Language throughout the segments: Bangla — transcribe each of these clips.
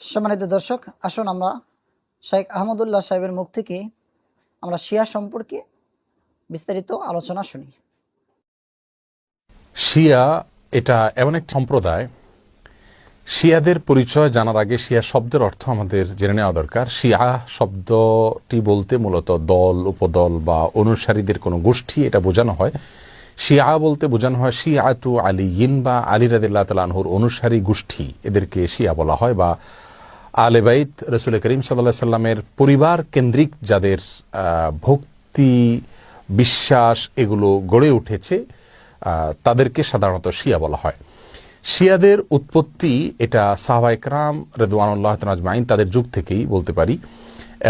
সম্মানিত দর্শক, আসুন আমরা শেখ আহমদুল্লাহ সাহেবের মুখ থেকে আমরা শিয়া সম্পর্কে বিস্তারিত আলোচনা শুনি। শিয়া এটা এমন এক সম্প্রদায়। শিয়াদের পরিচয় জানার আগে শিয়া শব্দের অর্থ আমাদের জেনে নেওয়া দরকার। শিয়া শব্দটি বলতে মূলত দল, উপদল বা অনুসারীদের কোনো গোষ্ঠী, এটা বোঝানো হয়। শিয়া বলতে বোঝানো হয় শিয়া টু আলী ইন বা আলী রাদিল্লাহ তালাহুর অনুসারী গোষ্ঠী। এদেরকে শিয়া বলা হয় বা আলে আলেবাইত রসুল করিম সাল্লাহ সাল্লামের পরিবার কেন্দ্রিক যাদের ভক্তি, বিশ্বাস এগুলো গড়ে উঠেছে তাদেরকে সাধারণত শিয়া বলা হয়। শিয়াদের উৎপত্তি এটা সাহবাইকরাম রেদওয়ানুল্লাহ তাজমাইন তাদের যুগ থেকেই বলতে পারি।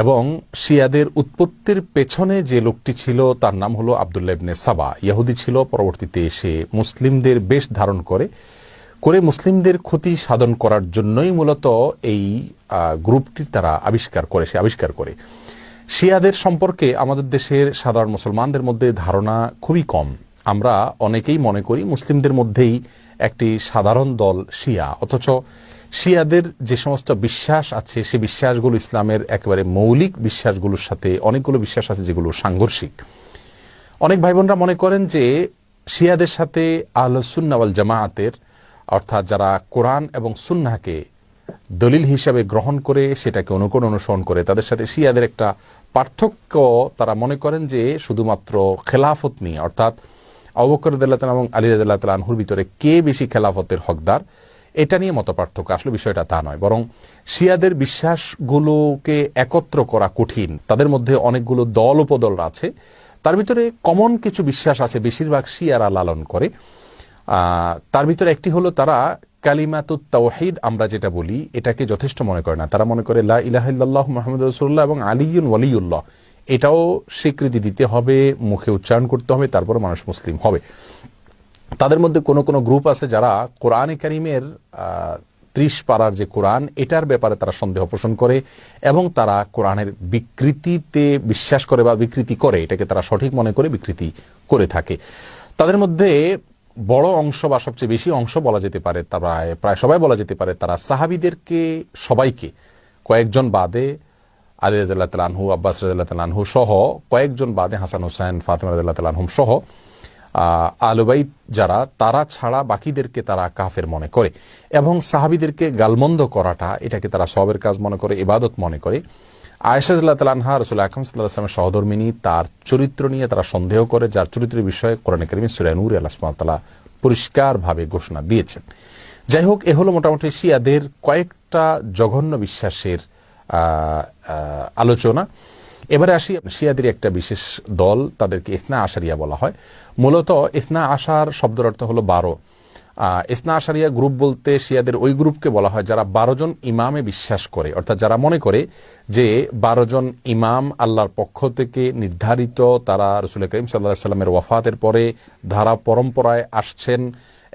এবং শিয়াদের উৎপত্তির পেছনে যে লোকটি ছিল, তার নাম হলো আবদুল্লাহ ইবনে সাবা। ইহুদি ছিল, পরবর্তীতে এসে মুসলিমদের বেশ ধারণ করে। করে মুসলিমদের ক্ষতি সাধন করার জন্যই মূলত এই গ্রুপটির তারা আবিষ্কার করে, সে আবিষ্কার করে। শিয়াদের সম্পর্কে আমাদের দেশের সাধারণ মুসলমানদের মধ্যে ধারণা খুবই কম। আমরা অনেকেই মনে করি মুসলিমদের মধ্যেই একটি সাধারণ দল শিয়া, অথচ শিয়াদের যে সমস্ত বিশ্বাস আছে, সে বিশ্বাসগুলো ইসলামের একেবারে মৌলিক বিশ্বাসগুলোর সাথে অনেকগুলো বিশ্বাস আছে যেগুলো সাংঘর্ষিক। অনেক ভাই বোনরা মনে করেন যে শিয়াদের সাথে আল সুন্নাওয়াল জামায়াতের অর্থাৎ যারা কোরআন এবং সুন্নাহকে দলিল হিসাবে গ্রহণ করে, সেটাকে অনুকরণ অনুসরণ করে, তাদের সাথে শিয়াদের একটা পার্থক্য তারা মনে করেন যে শুধুমাত্র খেলাফত নিয়ে, অর্থাৎ অবকর এবং আলী রাদিল্লাহ আনহুর ভিতরে কে বেশি খেলাফতের হকদার? এটা নিয়ে মত পার্থক্য আসলে বিষয়টা তা নয়। বরং শিয়াদের বিশ্বাসগুলোকে একত্র করা কঠিন। তাদের মধ্যে অনেকগুলো দল উপদল আছে। তার ভিতরে কমন কিছু বিশ্বাস আছে, বেশিরভাগ শিয়ারা লালন করে। তার ভিতরে একটি হলো তারা, কালিমাতুত তাওহিদ আমরা যেটা বলি, এটাকে যথেষ্ট মনে করে না। তারা মনে করে, লা ইলাহিল্লাহ মোহাম্মদ রসুল্লাহ এবং আলিউন ওয়ালিউল্লাহ এটাও স্বীকৃতি দিতে হবে, মুখে উচ্চারণ করতে হবে তারপরে মানুষ মুসলিম হবে। তাদের মধ্যে কোনো কোনো গ্রুপ আছে যারা কোরআনে কারিমের ত্রিশ পাড়ার যে কোরআন, এটার ব্যাপারে তারা সন্দেহ পোষণ করে এবং তারা কোরআনের বিকৃতিতে বিশ্বাস করে বা বিকৃতি করে, এটাকে তারা সঠিক মনে করে বিকৃতি করে থাকে। তাদের মধ্যে বড় অংশ বা সবচেয়ে বেশি অংশ বলা যেতে পারে, তারা প্রায় সবাই বলা যেতে পারে, তারা সাহাবিদেরকে, সবাইকে, কয়েকজন বাদে আলী তালানহু আব্বাস তালানহু সহ কয়েকজন বাদে হাসান হোসেন ফাতেমা তালানহুম সহ আহ, যারা তারা ছাড়া বাকিদেরকে তারা কাফের মনে করে। এবং সাহাবিদেরকে গালমন্দ করাটা এটাকে তারা সবের কাজ মনে করে ইবাদত মনে করে। আয়সাদুল্লাহ তালানহা রসুল আকরম সহধর্মিনী তার চরিত্র নিয়ে তারা সন্দেহ করে যার চরিত্রের বিষয়ে কোরআন করিম সুরানুর আল্লাহ পরিষ্কারভাবে ঘোষণা দিয়েছেন। যাই হোক এ হলো মোটামুটি শিয়াদের কয়েকটা জঘন্য বিশ্বাসের আলোচনা। এবারে আসি শিয়াদের একটা বিশেষ দল তাদেরকে ইসনা আশারিয়া বলা হয়। মূলত ইসনা আশার শব্দের অর্থ হলো বারো। ইসনা আশারিয়া গ্রুপ বলতে শিয়াদের ওই গ্রুপকে বলা হয় যারা বারো জন ইমামে বিশ্বাস করে। অর্থাৎ যারা মনে করে যে বারো জন ইমাম আল্লাহর পক্ষ থেকে নির্ধারিত তারা রসুল করিম সাল্লাহ সাল্লামের ওয়াফাতের পরে ধারা পরম্পরায় আসছেন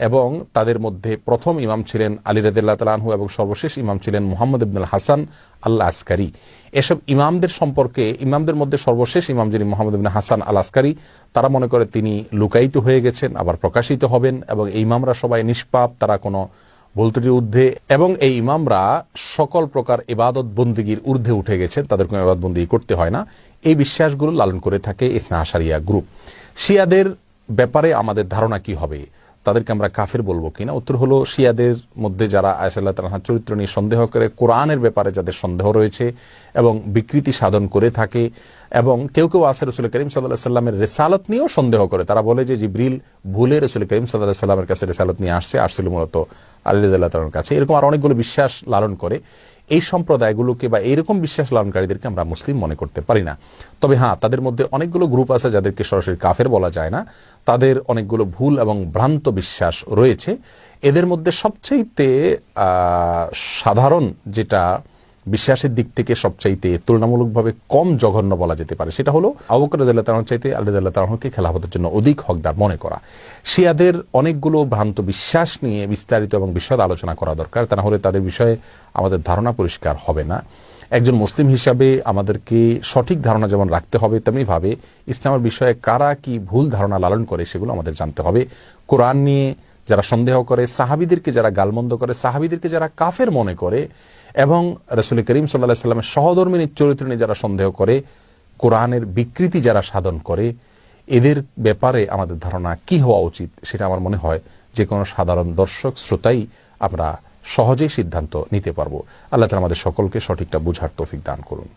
এবং তাদের মধ্যে প্রথম ইমাম ছিলেন আলী রাদিল্লাহ এবং সর্বশেষ ইমাম ছিলেন মুহাম্মদ ইবনুল হাসান আল্লাহ আসকারি এসব ইমামদের সম্পর্কে, ইমামদের মধ্যে সর্বশেষ ইমাম যিনি মোহাম্মদ ইবনে হাসান আল আসকারি তারা মনে করে তিনি লুকায়িত হয়ে গেছেন, আবার প্রকাশিত হবেন এবং এই ইমামরা সবাই নিষ্পাপ, তারা কোনো ভুলত্রুটির ঊর্ধ্বে এবং এই ইমামরা সকল প্রকার ইবাদত বন্দিগির ঊর্ধ্বে উঠে গেছেন, তাদের কোনো ইবাদত বন্দি করতে হয় না। এই বিশ্বাসগুলো লালন করে থাকে ইসনা আশারিয়া গ্রুপ। শিয়াদের ব্যাপারে আমাদের ধারণা কি হবে? তাদেরকে আমরা কাফের বলব কিনা? উত্তর হলো, শিয়াদের মধ্যে যারা আয়সাল্লাহ তালাহার চরিত্র নিয়ে সন্দেহ করে, কোরআনের ব্যাপারে যাদের সন্দেহ রয়েছে এবং বিকৃতি সাধন করে থাকে এবং কেউ কেউ আছে রসুল করিম সাল্লাহ সাল্লামের রেসালত নিয়েও সন্দেহ করে। তারা বলে যে জিব্রিল ভুলে রসুল করিম সাল্লাহ সাল্লামের কাছে রেসালত নিয়ে আসছে আসছিল মূলত আলী রাদিয়াল্লাহু কাছে। এরকম আর অনেকগুলো বিশ্বাস লালন করে। এই সম্প্রদায়গুলোকে বা এইরকম বিশ্বাস লালনকারীদেরকে আমরা মুসলিম মনে করতে পারি না। তবে হ্যাঁ তাদের মধ্যে অনেকগুলো গ্রুপ আছে যাদেরকে সরাসরি কাফের বলা যায় না। তাদের অনেকগুলো ভুল এবং ভ্রান্ত বিশ্বাস রয়েছে। এদের মধ্যে সবচেয়েতে সাধারণ যেটা বিশ্বাসের দিক থেকে সবচাইতে তুলনামূলকভাবে কম জঘন্য বলা যেতে পারে, সেটা হলো আবুকর আদাল্লাহ তালাহ চাইতে আল্লাহ তালাহকে খেলাফতের জন্য অধিক হকদার মনে করা। শিয়াদের অনেকগুলো ভ্রান্ত বিশ্বাস নিয়ে বিস্তারিত এবং বিশদ আলোচনা করা দরকার, তা না হলে তাদের বিষয়ে আমাদের ধারণা পরিষ্কার হবে না। একজন মুসলিম হিসাবে আমাদেরকে সঠিক ধারণা যেমন রাখতে হবে তেমনি ভাবে ইসলামের বিষয়ে কারা কি ভুল ধারণা লালন করে সেগুলো আমাদের জানতে হবে। কোরআন নিয়ে যারা সন্দেহ করে, সাহাবিদেরকে যারা গালমন্দ করে, সাহাবিদেরকে যারা কাফের মনে করে, এবং রসুল করিম সাল্লাহ সাল্লামের চরিত্র নিয়ে যারা সন্দেহ করে, কোরআনের বিকৃতি যারা সাধন করে, এদের ব্যাপারে আমাদের ধারণা কি হওয়া উচিত সেটা আমার মনে হয় যে কোনো সাধারণ দর্শক, শ্রোতাই আমরা সহজেই সিদ্ধান্ত নিতে পারব। আল্লাহ তালা আমাদের সকলকে সঠিকটা বুঝার তৌফিক দান করুন।